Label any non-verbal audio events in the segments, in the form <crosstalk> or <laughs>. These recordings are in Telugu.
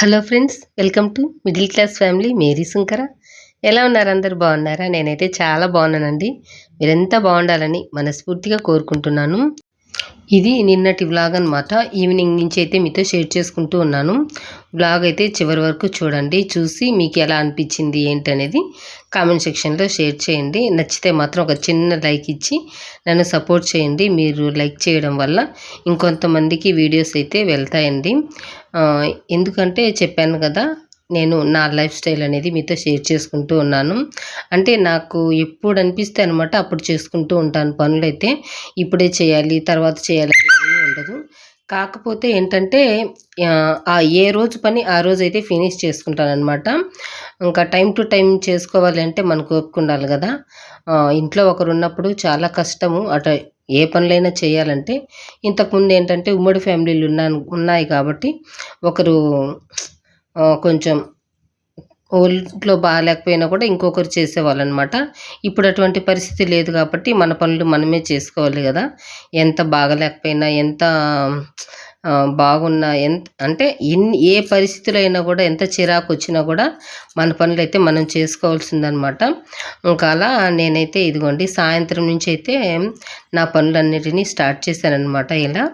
Hello friends welcome to middle class family. Mary Shankara. ఎలా ఉన్నారు అందరు? బాగున్నారా? నేనైతే చాలా బాగున్నానండి. మీరెంత బాగుండాలని మనస్ఫూర్తిగా కోరుకుంటున్నాను. ఇది నిన్నటి వ్లాగ్ అనమాట ఈవినింగ్ నుంచి అయితే మీతో షేర్ చేసుకుంటూ ఉన్నాను. వ్లాగ్ అయితే చివరి వరకు చూడండి. చూసి మీకు ఎలా అనిపించింది ఏంటనేది కామెంట్ సెక్షన్లో షేర్ చేయండి. నచ్చితే మాత్రం ఒక చిన్న లైక్ ఇచ్చి నన్ను సపోర్ట్ చేయండి. మీరు లైక్ చేయడం వల్ల ఇంకొంతమందికి వీడియోస్ అయితే వెళ్తాయండి. ఎందుకంటే చెప్పాను కదా నేను నా లైఫ్ స్టైల్ అనేది మీతో షేర్ చేసుకుంటూ ఉన్నాను. అంటే నాకు ఎప్పుడు అనిపిస్తే అనమాట అప్పుడు చేసుకుంటూ ఉంటాను పనులైతే. ఇప్పుడే చేయాలి తర్వాత చేయాలి అని ఏమీ ఉండదు. కాకపోతే ఏంటంటే ఆ, ఏ రోజు పని ఆ రోజు అయితే ఫినిష్ చేసుకుంటాను అనమాట ఇంకా టైం టు టైం చేసుకోవాలి అంటే మనకు ఒప్పుకుండాలి కదా. ఇంట్లో ఒకరు ఉన్నప్పుడు చాలా కష్టము. అటు ఏ పనులైనా చేయాలంటే ఇంతకుముందు ఏంటంటే ఉమ్మడి ఫ్యామిలీలు ఉన్నాను ఉన్నాయి కాబట్టి ఒకరు కొంచెం ఒంట్లో బాగాలేకపోయినా కూడా ఇంకొకరు చేసేవాళ్ళు అనమాట ఇప్పుడు అటువంటి పరిస్థితి లేదు కాబట్టి మన పనులు మనమే చేసుకోవాలి కదా. ఎంత బాగలేకపోయినా ఎంత బాగున్నా ఎంత అంటే ఎన్ని ఏ పరిస్థితులు అయినా కూడా ఎంత చిరాకు వచ్చినా కూడా మన పనులు అయితే మనం చేసుకోవాల్సిందనమాట. ఇంకా అలా నేనైతే ఇదిగోండి సాయంత్రం నుంచి అయితే నా పనులన్నిటినీ స్టార్ట్ చేశానన్నమాట ఇలా.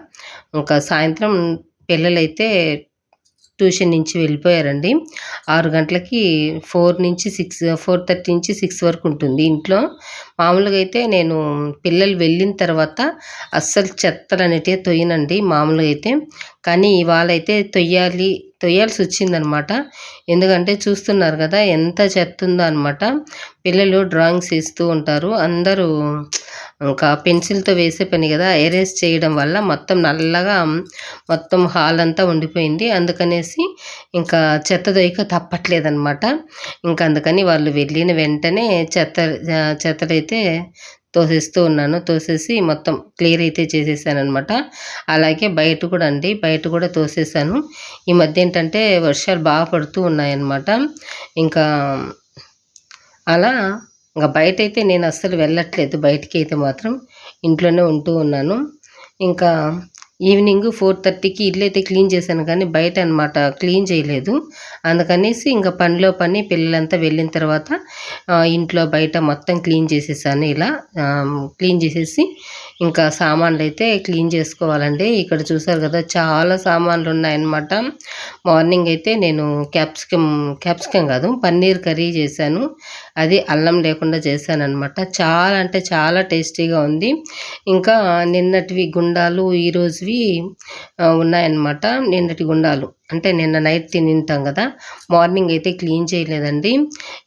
ఇంకా సాయంత్రం పిల్లలైతే ట్యూషన్ నుంచి వెళ్ళిపోయారండి. ఆరు గంటలకి ఫోర్ నుంచి సిక్స్ ఫోర్ థర్టీ నుంచి సిక్స్ వరకు ఉంటుంది ఇంట్లో. మామూలుగా అయితే నేను పిల్లలు వెళ్ళిన తర్వాత అస్సలు చెత్తలు అనేటివి తొయ్యనండి మామూలుగా అయితే. కానీ ఇవాళ అయితే తొయ్యాలి తొయ్యాల్సి వచ్చిందనమాట. ఎందుకంటే చూస్తున్నారు కదా ఎంత చెత్త ఉందో అనమాట పిల్లలు డ్రాయింగ్స్ వేస్తూ ఉంటారు. అందరూ ఇంకా పెన్సిల్తో వేసే పని కదా ఎరేస్ చేయడం వల్ల మొత్తం నల్లగా మొత్తం హాల్ అంతా ఉండిపోయింది. అందుకనేసి ఇంకా చెత్త దొయ్యక తప్పట్లేదనమాట ఇంకా అందుకని వాళ్ళు వెళ్ళిన వెంటనే చెత్త చెత్తలైతే తోసేస్తూ ఉన్నాను. తోసేసి మొత్తం క్లియర్ అయితే చేసేసాను అనమాట అలాగే బయట కూడా అండి బయట కూడా తోసేసాను. ఈ మధ్య ఏంటంటే వర్షాలు బాగా పడుతూ ఉన్నాయన్నమాట. ఇంకా అలా ఇంకా బయట అయితే నేను అస్సలు వెళ్ళట్లేదు. బయటికి అయితే మాత్రం ఇంట్లోనే ఉంటూ ఉన్నాను. ఇంకా ఈవినింగ్ ఫోర్ థర్టీకి ఇల్లు అయితే క్లీన్ చేశాను కానీ బయట అనమాట క్లీన్ చేయలేదు. అందుకనేసి ఇంకా పనిలో పని పిల్లలంతా వెళ్ళిన తర్వాత ఇంట్లో బయట మొత్తం క్లీన్ చేసేసాను. ఇలా క్లీన్ చేసేసి ఇంకా సామాన్లు అయితే క్లీన్ చేసుకోవాలండి. ఇక్కడ చూసారు కదా చాలా సామాన్లు ఉన్నాయన్నమాట మార్నింగ్ అయితే నేను క్యాప్సికమ్ క్యాప్సికమ్ కాదు పన్నీర్ కర్రీ చేశాను. అది అల్లం లేకుండా చేశాను అనమాట చాలా అంటే చాలా టేస్టీగా ఉంది. ఇంకా నిన్నటివి గుండాలు ఈరోజువి ఉన్నాయన్నమాట. నిన్నటి గుండాలు. అంటే నిన్న నైట్ తినింటాం కదా మార్నింగ్ అయితే క్లీన్ చేయలేదండి.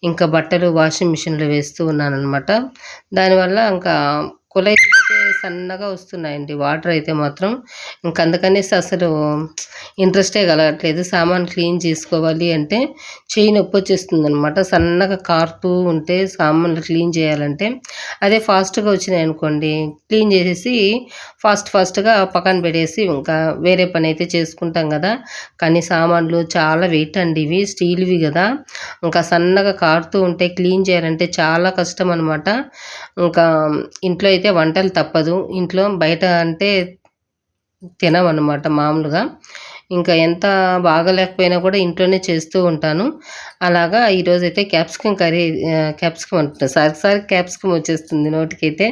ఇంకా బట్టలు వాషింగ్ మిషన్లో వేస్తూ ఉన్నాను అనమాట దానివల్ల ఇంకా కులై సన్నగా వస్తున్నాయండి. వాటర్ అయితే మాత్రం ఇంకా అందుకనేసి అసలు ఇంట్రెస్టే కలగట్లేదు. సామాన్ క్లీన్ చేసుకోవాలి అంటే చేయి నొప్పి వచ్చేస్తుంది అనమాట సన్నగా కారుతూ ఉంటే సామాన్లు క్లీన్ చేయాలంటే అదే ఫాస్ట్గా వచ్చినాయి అనుకోండి. క్లీన్ చేసేసి ఫాస్ట్ ఫాస్ట్గా పక్కన పెట్టేసి ఇంకా వేరే పని అయితే చేసుకుంటాం కదా. కానీ సామాన్లు చాలా వెయిట్ అండి ఇవి. స్టీల్వి కదా. ఇంకా సన్నగా కారుతూ ఉంటే క్లీన్ చేయాలంటే చాలా కష్టం అనమాట ఇంకా ఇంట్లో అయితే వంటలు తప్పదు. ఇంట్లో బయట అంటే తినమన్నమాట మామూలుగా. ఇంకా ఎంత బాగలేకపోయినా కూడా ఇంట్లోనే చేస్తూ ఉంటాను. అలాగా ఈరోజు అయితే క్యాప్సికమ్ కర్రీ క్యాప్సికమ్ అంటున్నాను సార్ సార్ క్యాప్సికమ్ వచ్చేస్తుంది నోటికైతే.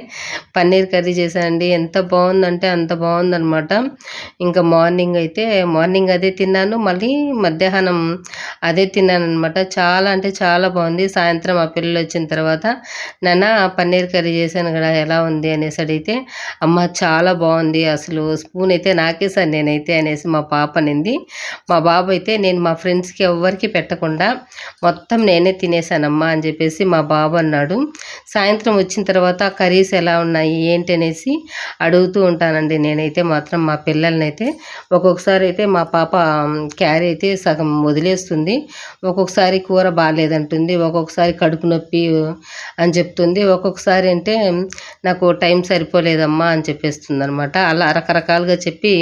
పన్నీర్ కర్రీ చేశానండి. ఎంత బాగుందంటే అంత బాగుందనమాట ఇంకా మార్నింగ్ అయితే మార్నింగ్ అదే తిన్నాను. మళ్ళీ మధ్యాహ్నం అదే తిన్నాను అనమాట చాలా అంటే చాలా బాగుంది. సాయంత్రం ఆ పిల్లలు వచ్చిన తర్వాత నాన్న పన్నీర్ కర్రీ చేశాను కదా ఎలా ఉంది? అనేసి అడిగితే అమ్మ చాలా బాగుంది. అసలు స్పూన్ అయితే నాకే సార్ నేనైతే అనేసి మా పాప అనింది. మా బాబు అయితే నేను మా ఫ్రెండ్స్కి ఎవ్వరికి పెట్టకుండా మొత్తం నేనే తినేసానమ్మా అని చెప్పేసి మా బాబు అన్నాడు. సాయంత్రం వచ్చిన తర్వాత కర్రీస్ ఎలా ఉన్నాయి ఏంటి అనేసి అడుగుతూ ఉంటానండి. నేనైతే మాత్రం మా పిల్లల్ని అయితే ఒక్కొక్కసారి అయితే మా పాప క్యారీ అయితే సగం వదిలేస్తుంది. ఒక్కొక్కసారి కూర బాగాలేదంటుంది ఒక్కొక్కసారి కడుపు నొప్పి అని చెప్తుంది. ఒక్కొక్కసారి అంటే నాకు టైం సరిపోలేదమ్మా అని చెప్పేస్తుంది అనమాట అలా రకరకాలుగా చెప్పి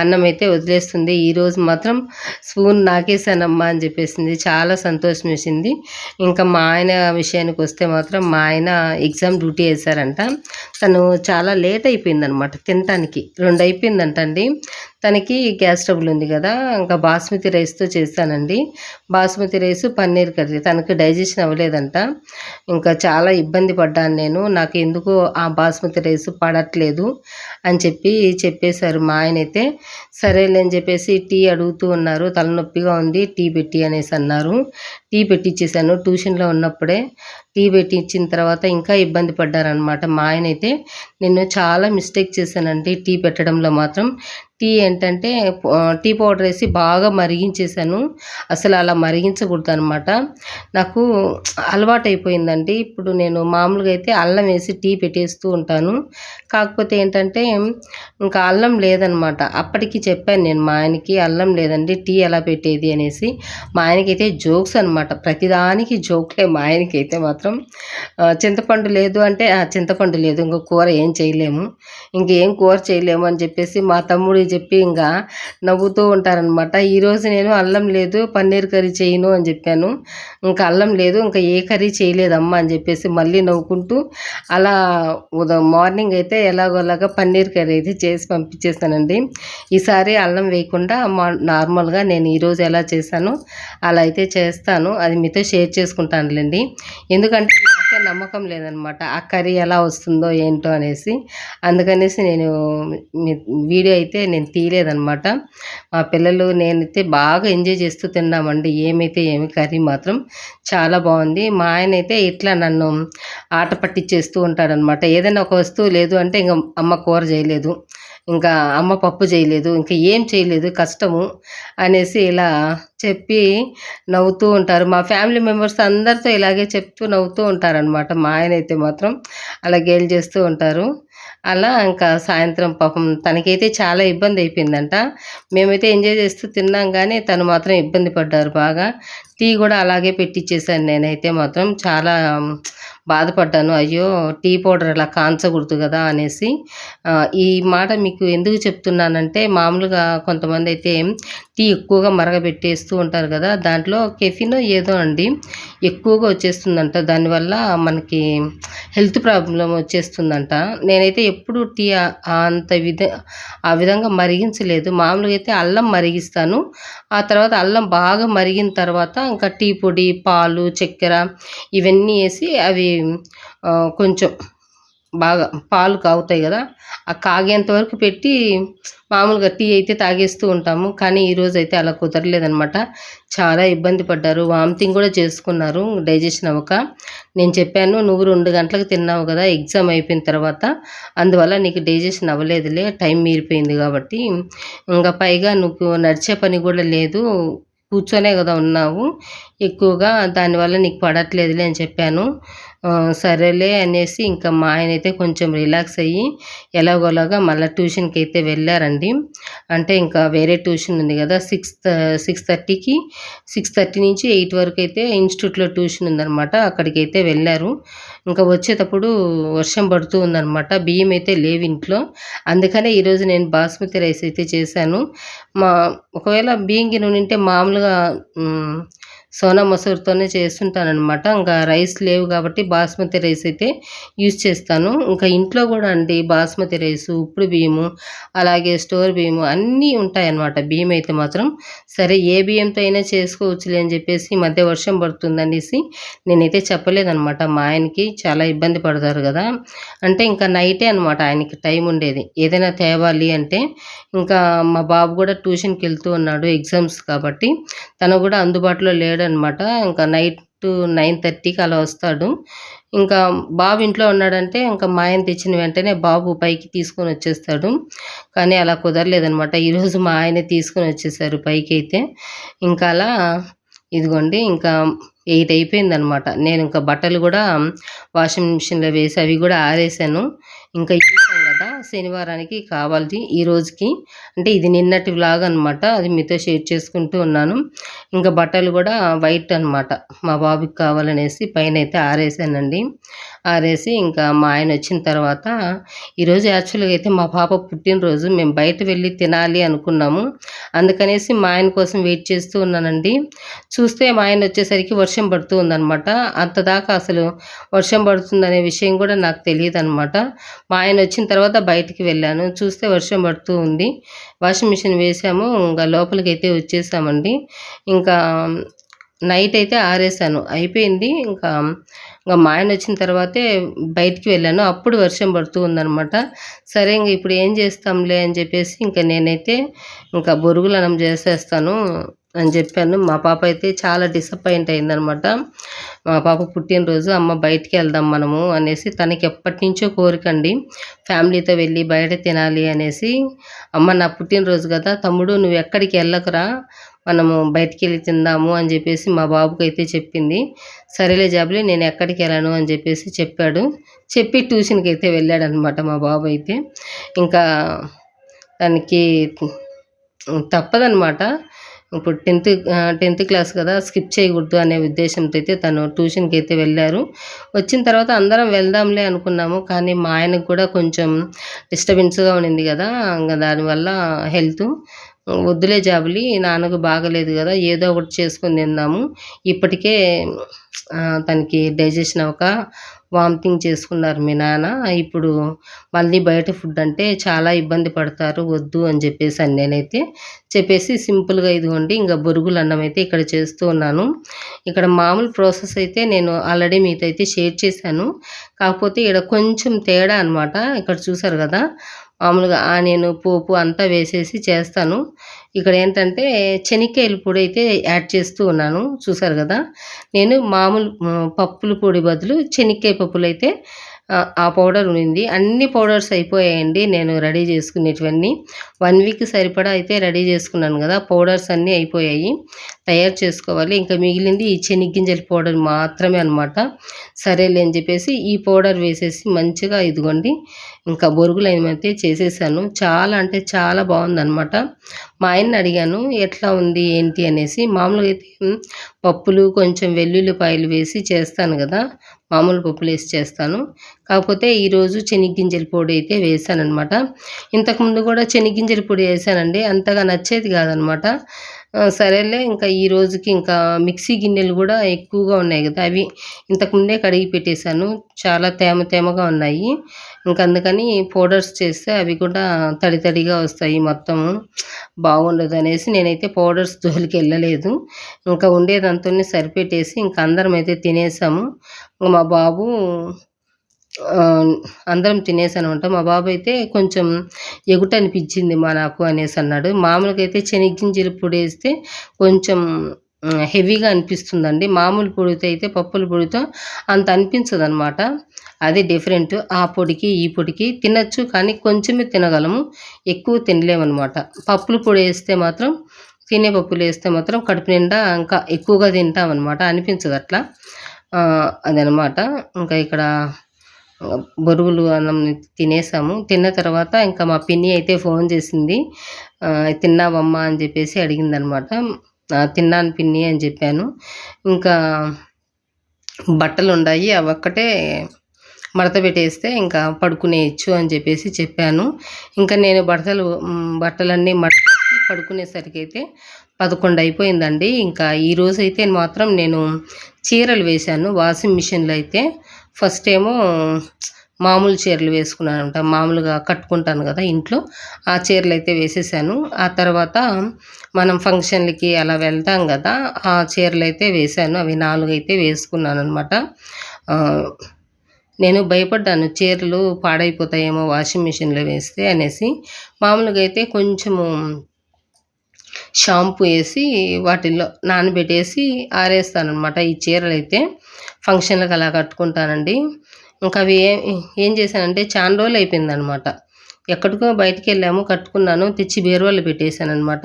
అన్నం అయితే వదిలేస్తుంది. ఈరోజు మాత్రం స్పూన్ నాకేసానమ్మా అని చెప్పేసింది. చాలా సంతోషం వేసింది. ఇంకా మా ఆయన విషయానికి వస్తే మాత్రం మా ఆయన ఎగ్జామ్ డ్యూటీ వేశారంట. తను చాలా లేట్ అయిపోయిందనమాట తినటానికి. రెండు అయిపోయిందంట అండి తనకి గ్యాస్ ట్రబుల్ ఉంది కదా ఇంకా బాస్మతి రైస్తో చేశానండి బాస్మతి రైస్ పన్నీర్ కర్రీ తనకి డైజెషన్ అవ్వలేదంట. ఇంకా చాలా ఇబ్బంది పడ్డాను నేను. నాకు ఎందుకో ఆ బాస్మతి రైస్ పడట్లేదు అని చెప్పి చెప్పేశారు మా ఆయన అయితే. సరేలే అని చెప్పేసి టీ అడుగుతూ ఉన్నారు. తలనొప్పిగా ఉంది టీ పెట్టి అనేసి అన్నారు. టీ పెట్టించేసాను ట్యూషన్లో ఉన్నప్పుడే టీ పెట్టించిన తర్వాత ఇంకా ఇబ్బంది పడ్డారనమాట మా ఆయన అయితే నేను చాలా మిస్టేక్ చేశానండి టీ పెట్టడంలో మాత్రం. టీ ఏంటంటే టీ పౌడర్ వేసి బాగా మరిగించేసాను అసలు అలా మరిగించకూడదు అనమాట నాకు అలవాటు అయిపోయిందండి ఇప్పుడు నేను మామూలుగా అయితే అల్లం వేసి టీ పెట్టేస్తూ ఉంటాను. కాకపోతే ఏంటంటే ఇంకా అల్లం లేదనమాట అప్పటికి చెప్పాను నేను మా ఆయనకి అల్లం లేదండి టీ ఎలా పెట్టేది? అనేసి. మా ఆయనకైతే జోక్స్ అనమాట ప్రతిదానికి జోక్లే మా ఆయనకైతే మాత్రం. మాత్రం చింతపండు లేదు అంటే "ఆ, చింతపండు లేదు. ఇంకా కూర ఏం చేయలేము. ఇంకేం కూర చేయలేము అని చెప్పేసి మా తమ్ముడు చెప్పి ఇంకా నవ్వుతూ ఉంటారనమాట ఈరోజు నేను అల్లం లేదు పన్నీర్ కర్రీ చేయను అని చెప్పాను. ఇంకా అల్లం లేదు ఇంకా ఏ కర్రీ చేయలేదమ్మా అని చెప్పేసి మళ్ళీ నవ్వుకుంటూ అలా ఉదయం మార్నింగ్ అయితే ఎలాగోలాగా పన్నీర్ కర్రీ అయితే చేసి పంపించేస్తానండి ఈసారి అల్లం వేయకుండా మా నార్మల్గా నేను ఈరోజు ఎలా చేశానో అలా అయితే చేస్తాను. అది మీతో షేర్ చేసుకుంటానులేండి. ఎందుకంటే నాకే నమ్మకం లేదనమాట. ఆ కర్రీ ఎలా వస్తుందో ఏంటో అనేసి. అందుకనేసి నేను వీడియో అయితే నేను తీయలేదనమాట. మా పిల్లలు నేనైతే బాగా ఎంజాయ్ చేస్తూ తిన్నామండి. ఏమైతే ఏమి కర్రీ మాత్రం చాలా బాగుంది. మా ఆయన అయితే ఇట్లా నన్ను ఆట పట్టించేస్తూ ఉంటాడనమాట. ఏదైనా ఒక వస్తువు లేదు అంటే ఇంకా అమ్మ కూర చేయలేదు. ఇంకా అమ్మ పప్పు చేయలేదు ఇంకా ఏం చేయలేదు కష్టము అనేసి ఇలా చెప్పి నవ్వుతూ ఉంటారు. మా ఫ్యామిలీ మెంబర్స్ అందరితో ఇలాగే చెప్తూ నవ్వుతూ ఉంటారనమాట మా ఆయన అయితే మాత్రం అలా గేల్ చేస్తూ ఉంటారు. అలా ఇంకా సాయంత్రం పాపం తనకైతే చాలా ఇబ్బంది అయిపోయిందంట. మేమైతే ఎంజాయ్ చేస్తూ తిన్నాం కానీ తను మాత్రం ఇబ్బంది పడ్డారు బాగా. టీ కూడా అలాగే పెట్టించేసాను నేనైతే మాత్రం. చాలా బాధపడ్డాను. అయ్యో టీ పౌడర్ ఇలా కాంచకూడదు కదా అనేసి. ఈ మాట మీకు ఎందుకు చెప్తున్నానంటే మామూలుగా కొంతమంది అయితే టీ ఎక్కువగా మరగబెట్టేస్తూ ఉంటారు కదా దాంట్లో కెఫిన్ ఏదో అండి ఎక్కువగా వచ్చేస్తుందంట. దానివల్ల మనకి హెల్త్ ప్రాబ్లం వచ్చేస్తుందంట. నేనైతే ఎప్పుడు టీ అంత విధ ఆ విధంగా మరిగించలేదు. మామూలుగా అయితే అల్లం మరిగిస్తాను. ఆ తర్వాత అల్లం బాగా మరిగిన తర్వాత ఇంకా టీ పొడి పాలు చక్కెర ఇవన్నీ వేసి అవి కొంచెం బాగా పాలు కాగుతాయి కదా ఆ కాగేంత వరకు పెట్టి మామూలుగా టీ అయితే తాగేస్తూ ఉంటాము. కానీ ఈరోజు అయితే అలా కుదరలేదనమాట చాలా ఇబ్బంది పడ్డారు. వామిటింగ్ కూడా చేసుకున్నారు. డైజెషన్ అవ్వక. నేను చెప్పాను నువ్వు రెండు గంటలకు తిన్నావు కదా ఎగ్జామ్ అయిపోయిన తర్వాత. అందువల్ల నీకు డైజెషన్ అవ్వలేదులే టైం మీరిపోయింది కాబట్టి. ఇంకా పైగా నువ్వు నడిచే పని కూడా లేదు. కూర్చొనే కదా ఉన్నావు. ఎక్కువగా దానివల్ల నీకు పడట్లేదులే అని చెప్పాను. సరేలే అనేసి ఇంకా మా ఆయన అయితే కొంచెం రిలాక్స్ అయ్యి ఎలాగోలాగా మళ్ళీ ట్యూషన్కి అయితే వెళ్ళారండి. అంటే ఇంకా వేరే ట్యూషన్ ఉంది కదా సిక్స్ సిక్స్ థర్టీకి సిక్స్ థర్టీ నుంచి ఎయిట్ వరకు అయితే ఇన్స్టిట్యూట్లో ట్యూషన్ ఉందన్నమాట. అక్కడికి అయితే వెళ్ళారు. ఇంకా వచ్చేటప్పుడు వర్షం పడుతూ ఉందనమాట బియ్యం అయితే లేవు ఇంట్లో. అందుకనే ఈరోజు నేను బాస్మతి రైస్ అయితే చేశాను. మా ఒకవేళ బియ్యం గిన్నె ఉంటే మామూలుగా సోనా మసూర్తోనే చేస్తుంటానన్నమాట. ఇంకా రైస్ లేవు కాబట్టి బాస్మతి రైస్ అయితే యూజ్ చేస్తాను. ఇంకా ఇంట్లో కూడా అండి బాస్మతి రైస్ ఉప్పుడు బియ్యము అలాగే స్టోర్ బియ్యము అన్నీ ఉంటాయన్నమాట. బియ్యం అయితే మాత్రం సరే ఏ బియ్యంతో అయినా చేసుకోవచ్చులే అని చెప్పేసి ఈ మధ్య వర్షం పడుతుందనేసి నేనైతే చెప్పలేదనమాట మా ఆయనకి చాలా ఇబ్బంది పడతారు కదా. అంటే ఇంకా నైటే అనమాట ఆయనకి టైం ఉండేది. ఏదైనా తేవాలి అంటే ఇంకా మా బాబు కూడా ట్యూషన్కి వెళ్తూ ఉన్నాడు ఎగ్జామ్స్ కాబట్టి. తను కూడా అందుబాటులో అనమాట ఇంకా నైట్ నైన్ థర్టీకి అలా వస్తాడు. ఇంకా బాబు ఇంట్లో ఉన్నాడంటే ఇంకా మా ఆయన తెచ్చిన వెంటనే బాబు పైకి తీసుకొని వచ్చేస్తాడు. కానీ అలా కుదరలేదనమాట ఈరోజు మా ఆయన తీసుకొని వచ్చేసారు పైకి అయితే. ఇంకా అలా ఇదిగోండి ఇంకా ఎయిట్ అయిపోయిందనమాట నేను ఇంకా బట్టలు కూడా వాషింగ్ మిషన్లో వేసి అవి కూడా ఆరేసాను. ఇంకా శనివారానికి కావాలి ఈ రోజుకి అంటే ఇది నిన్నటి వ్లాగ్ అనమాట అది మీతో షేర్ చేసుకుంటూ ఉన్నాను. ఇంకా బట్టలు కూడా వైట్ అనమాట మా బాబుకి కావాలనేసి పైన అయితే ఆరేసానండి. ఆరేసి ఇంకా మా ఆయన వచ్చిన తర్వాత ఈరోజు యాక్చువల్గా అయితే మా పాప పుట్టినరోజు మేము బయట వెళ్ళి తినాలి అనుకున్నాము. అందుకనేసి మా ఆయన కోసం వెయిట్ చేస్తూ ఉన్నానండి. చూస్తే మా ఆయన వచ్చేసరికి వర్షం పడుతూ ఉందన్నమాట. అంతదాకా అసలు వర్షం పడుతుందనే విషయం కూడా నాకు తెలియదు అనమాట మా ఆయన వచ్చిన తర్వాత బయటికి వెళ్ళాను. చూస్తే వర్షం పడుతూ ఉంది. వాషింగ్ మిషన్ వేసాము. ఇంకా లోపలికి అయితే వచ్చేసామండి. ఇంకా నైట్ అయితే ఆరేసాను. అయిపోయింది. ఇంకా ఇంకా మా ఆయన వచ్చిన తర్వాతే బయటికి వెళ్ళాను. అప్పుడు వర్షం పడుతూ ఉందనమాట సరే ఇంక ఇప్పుడు ఏం చేస్తాంలే అని చెప్పేసి ఇంకా నేనైతే ఇంకా బొరుగులు అన్నం చేసేస్తాను. అని చెప్పాను. మా పాప అయితే చాలా డిసప్పాయింట్ అయిందనమాట మా పాప పుట్టినరోజు అమ్మ బయటికి వెళ్దాం మనము అనేసి తనకి ఎప్పటి నుంచో కోరికండి ఫ్యామిలీతో వెళ్ళి బయట తినాలి అనేసి అమ్మ నా పుట్టినరోజు కదా తమ్ముడు నువ్వు ఎక్కడికి వెళ్ళకురా మనము బయటికి వెళ్ళి తిందాము అని చెప్పేసి మా బాబుకి అయితే చెప్పింది. సరేలే జాబులే నేను ఎక్కడికి వెళ్ళను అని చెప్పేసి చెప్పాడు. చెప్పి ట్యూషన్కి అయితే వెళ్ళాడు అనమాట మా బాబు అయితే. ఇంకా దానికి తప్పదనమాట ఇప్పుడు టెన్త్ టెన్త్ క్లాస్ కదా స్కిప్ చేయకూడదు అనే ఉద్దేశంతో అయితే తను ట్యూషన్కి అయితే వెళ్ళారు. వచ్చిన తర్వాత అందరం వెళ్దాంలే అనుకున్నాము కానీ మా ఆయనకు కూడా కొంచెం డిస్టర్బెన్స్గా ఉండింది కదా ఇంకా దానివల్ల హెల్త్. వద్దులే జాబులి నాన్నకు బాగలేదు కదా ఏదో ఒకటి చేసుకొని తిందాము. ఇప్పటికే తనకి డైజెషన్ అవ్వక వామిటింగ్ చేసుకున్నారు మీ నాన్న. ఇప్పుడు మళ్ళీ బయట ఫుడ్ అంటే చాలా ఇబ్బంది పడతారు వద్దు అని చెప్పేసి అని నేనైతే చెప్పేసి సింపుల్గా ఇదిగోండి ఇంకా బొరుగులు అన్నం అయితే ఇక్కడ చేస్తూ ఉన్నాను. ఇక్కడ మామూలు ప్రాసెస్ అయితే నేను ఆల్రెడీ మీతో అయితే షేర్ చేశాను. కాకపోతే ఇక్కడ కొంచెం తేడా అనమాట ఇక్కడ చూసారు కదా మామూలుగా ఆనియన్ పోపు అంతా వేసేసి చేస్తాను. ఇక్కడ ఏంటంటే శనక్కాయల పొడి అయితే యాడ్ చేస్తూ ఉన్నాను చూసారు కదా? నేను మామూలు పప్పుల పొడి బదులు శనక్కాయ పప్పులు అయితే ఆ పౌడర్ ఉంది అన్ని పౌడర్స్ అయిపోయాయండి నేను రెడీ చేసుకునేటివన్నీ. వన్ వీక్ సరిపడా అయితే రెడీ చేసుకున్నాను కదా పౌడర్స్ అన్నీ అయిపోయాయి. తయారు చేసుకోవాలి. ఇంకా మిగిలింది ఈ చెనిగ్గింజల పౌడర్ మాత్రమే అనమాట సరేలే అని చెప్పేసి ఈ పౌడర్ వేసేసి మంచిగా ఇదిగోండి ఇంకా బొరుగులు ఏమైతే చేసేసాను చాలా అంటే చాలా బాగుందనమాట మా ఆయన్ని అడిగాను ఎట్లా ఉంది ఏంటి? అనేసి. మామూలుగా అయితే పప్పులు కొంచెం వెల్లుల్లిపాయలు వేసి చేస్తాను కదా మామూలు పప్పులు వేసి చేస్తాను. కాకపోతే ఈరోజు శనగ్గింజల పొడి అయితే వేసానమాట ఇంతకుముందు కూడా శనగ్గింజల పొడి వేసానండి అంతగా నచ్చేది కాదనమాట సరేలే ఇంకా ఈ రోజుకి ఇంకా మిక్సీ గిన్నెలు కూడా ఎక్కువగా ఉన్నాయి కదా అవి ఇంతకుముందే కడిగి పెట్టేశాను. చాలా తేమ తేమగా ఉన్నాయి. ఇంకా అందుకని పౌడర్స్ చేస్తే అవి కూడా తడి తడిగా వస్తాయి మొత్తం. బాగుండదు అనేసి నేనైతే పౌడర్స్ <laughs> జోలికి వెళ్ళలేదు. ఇంకా ఉండేదంతా సరిపెట్టేసి ఇంకా అందరం అయితే తినేసాము. మా బాబు అందరం తినేసానమాట. మా బాబు అయితే కొంచెం ఎగుట అనిపించింది మా నాకు అనేసి అన్నాడు. మామూలుగా అయితే శనగింజల పొడి వేస్తే కొంచెం హెవీగా అనిపిస్తుందండి. మామూలు పొడితో అయితే పప్పుల పొడితో అంత అనిపించదు అనమాట అది డిఫరెంట్. ఆ పొడికి ఈ పొడికి తినచ్చు కానీ కొంచెమే తినగలము. ఎక్కువ తినలేమన్నమాట పప్పుల పొడి వేస్తే మాత్రం తినే పప్పులు వేస్తే మాత్రం కడుపు నిండా ఇంకా ఎక్కువగా తింటామన్నమాట అనిపించదు అట్లా అదనమాట. ఇంకా ఇక్కడ బొరుగులు అన్నం తినేసాము. తిన్న తర్వాత ఇంకా మా పిన్ని అయితే ఫోన్ చేసింది. తిన్నావమ్మా అని చెప్పేసి అడిగిందనమాట. తిన్నాను పిన్ని అని చెప్పాను. ఇంకా బట్టలు ఉన్నాయి అవి ఒక్కటే మడత పెట్టేస్తే ఇంకా పడుకునేయచ్చు అని చెప్పేసి చెప్పాను. ఇంకా నేను బట్టలు బట్టలన్నీ మడత పడుకునేసరికి అయితే పదకొండు అయిపోయిందండి. ఇంకా ఈరోజు అయితే మాత్రం నేను చీరలు వేశాను. వాషింగ్ మిషన్లో అయితే ఫస్ట్ ఏమో మామూలు చీరలు వేసుకున్నాను అనమాట మామూలుగా కట్టుకుంటాను కదా ఇంట్లో. ఆ చీరలు అయితే వేసేసాను. ఆ తర్వాత మనం ఫంక్షన్లకి అలా వెళ్తాం కదా ఆ చీరలు అయితే వేసాను అవి నాలుగు అయితే వేసుకున్నాను అనమాట నేను భయపడ్డాను. చీరలు పాడైపోతాయేమో వాషింగ్ మిషన్లో వేస్తే అనేసి. మామూలుగా అయితే కొంచెము షాంపూ వేసి వాటిల్లో నానబెట్టేసి ఆరేస్తానమాట ఈ చీరలు అయితే ఫంక్షన్లకు అలా కట్టుకుంటానండి. ఇంకా అవి ఏం చేశానంటే చాలా రోజులు అయిపోయిందనమాట ఎక్కడికో బయటికి వెళ్ళాము కట్టుకున్నాను తెచ్చి బీరువాలో పెట్టేశాను అనమాట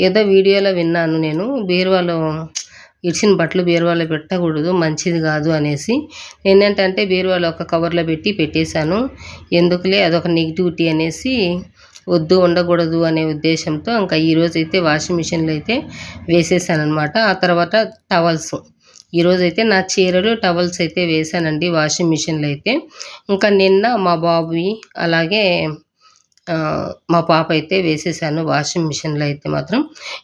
ఏదో వీడియోలో విన్నాను నేను బీరువాలో ఇడిచిన బట్టలు బీరువాలో పెట్టకూడదు మంచిది కాదు అనేసి. నేనేంటంటే బీరువాలో ఒక కవర్లో పెట్టి పెట్టేశాను. ఎందుకులే అదొక నెగిటివిటీ అనేసి వద్దు ఉండకూడదు అనే ఉద్దేశంతో ఇంకా ఈరోజు అయితే వాషింగ్ మిషన్లో అయితే వేసేసాను అనమాట ఆ తర్వాత టవల్స్. ఈరోజు అయితే నా చీరలు టవల్స్ అయితే వేసానండి వాషింగ్ మిషన్లో అయితే. ఇంకా నిన్న మా బాబువి అలాగే మా పాప అయితే వేసేసాను వాషింగ్ మిషన్లో అయితే మాత్రం.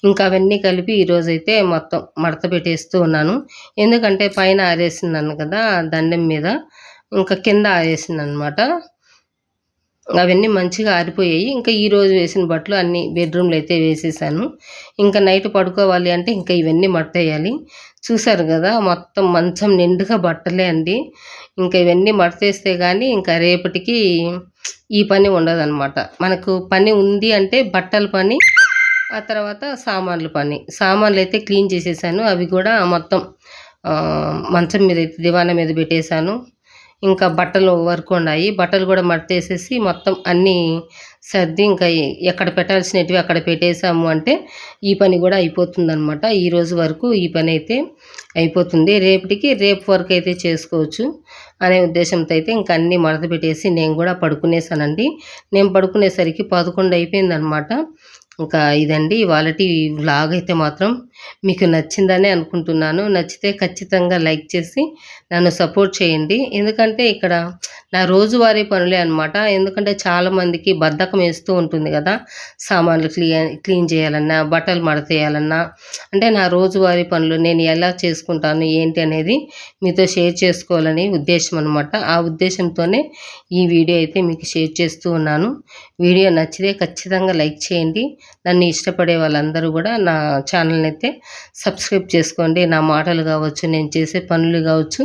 ఇంకా అవన్నీ కలిపి ఈరోజు అయితే మొత్తం మడత పెట్టేస్తూ ఉన్నాను. ఎందుకంటే పైన ఆరేసినాను కదా దండం మీద. ఇంకా కింద ఆరేసింది అనమాట అవన్నీ మంచిగా ఆరిపోయాయి. ఇంకా ఈరోజు వేసిన బట్టలు అన్ని బెడ్రూమ్లో అయితే వేసేసాను. ఇంకా నైట్ పడుకోవాలి అంటే ఇంకా ఇవన్నీ మడతేయాలి. చూశారు కదా మొత్తం మంచం నిండుగా బట్టలే అండి. ఇంకా ఇవన్నీ మడతేస్తే కానీ ఇంకా రేపటికి ఈ పని ఉండదన్నమాట. మనకు పని ఉంది అంటే బట్టల పని ఆ తర్వాత సామాన్లు పని. సామాన్లు అయితే క్లీన్ చేసేసాను. అవి కూడా మొత్తం మంచం మీద అయితే దివాన మీద పెట్టేశాను. ఇంకా బట్టలు వరకు ఉన్నాయి. బట్టలు కూడా మడతేసేసి మొత్తం అన్నీ సర్ది ఇంకా ఎక్కడ పెట్టాల్సినవి అక్కడ పెట్టేసాము అంటే ఈ పని కూడా అయిపోతుంది అనమాట ఈ రోజు వరకు ఈ పని అయితే అయిపోతుంది. రేపటికి రేపు వరకు అయితే చేసుకోవచ్చు అనే ఉద్దేశంతో అయితే ఇంకా అన్నీ మడత పెట్టేసి నేను కూడా పడుకునేసానండి నేను పడుకునేసరికి పదకొండు అయిపోయిందనమాట ఇంకా ఇదండి. ఇవాళ వ్లాగ్ అయితే మాత్రం మీకు నచ్చిందనే అనుకుంటున్నాను. నచ్చితే ఖచ్చితంగా లైక్ చేసి నన్ను సపోర్ట్ చేయండి. ఎందుకంటే ఇక్కడ నా రోజువారీ పనులే అనమాట ఎందుకంటే చాలామందికి బద్ధకం వేస్తూ ఉంటుంది కదా. సామాన్లు క్లీన్ క్లీన్ చేయాలన్నా బట్టలు మడతేయాలన్నా. అంటే నా రోజువారీ పనులు నేను ఎలా చేసుకుంటాను ఏంటి అనేది మీతో షేర్ చేసుకోవాలని ఉద్దేశం అనమాట ఆ ఉద్దేశంతోనే ఈ వీడియో అయితే మీకు షేర్ చేస్తూ ఉన్నాను. వీడియో నచ్చితే ఖచ్చితంగా లైక్ చేయండి. నన్ను ఇష్టపడే వాళ్ళందరూ కూడా నా ఛానల్ని అయితే సబ్స్క్రైబ్ చేసుకోండి. నా మాటలు కావచ్చు నేను చేసే పనులు కావచ్చు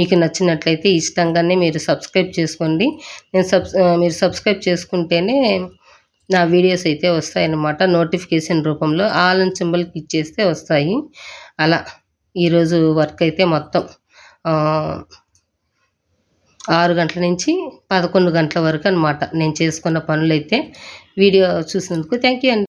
మీకు నచ్చినట్లయితే ఇష్టంగానే మీరు సబ్స్క్రైబ్ చేసుకోండి. నేను సబ్స్ మీరు సబ్స్క్రైబ్ చేసుకుంటేనే నా వీడియోస్ అయితే వస్తాయన్నమాట. నోటిఫికేషన్ రూపంలో ఆల్ సింబల్ సింబల్కి ఇచ్చేస్తే వస్తాయి. అలా ఈరోజు వర్క్ అయితే మొత్తం. ఆరు గంటల నుంచి పదకొండు గంటల వరకు అనమాట నేను చేసుకున్న పనులైతే. వీడియో చూసినందుకు థ్యాంక్ యూ అండి.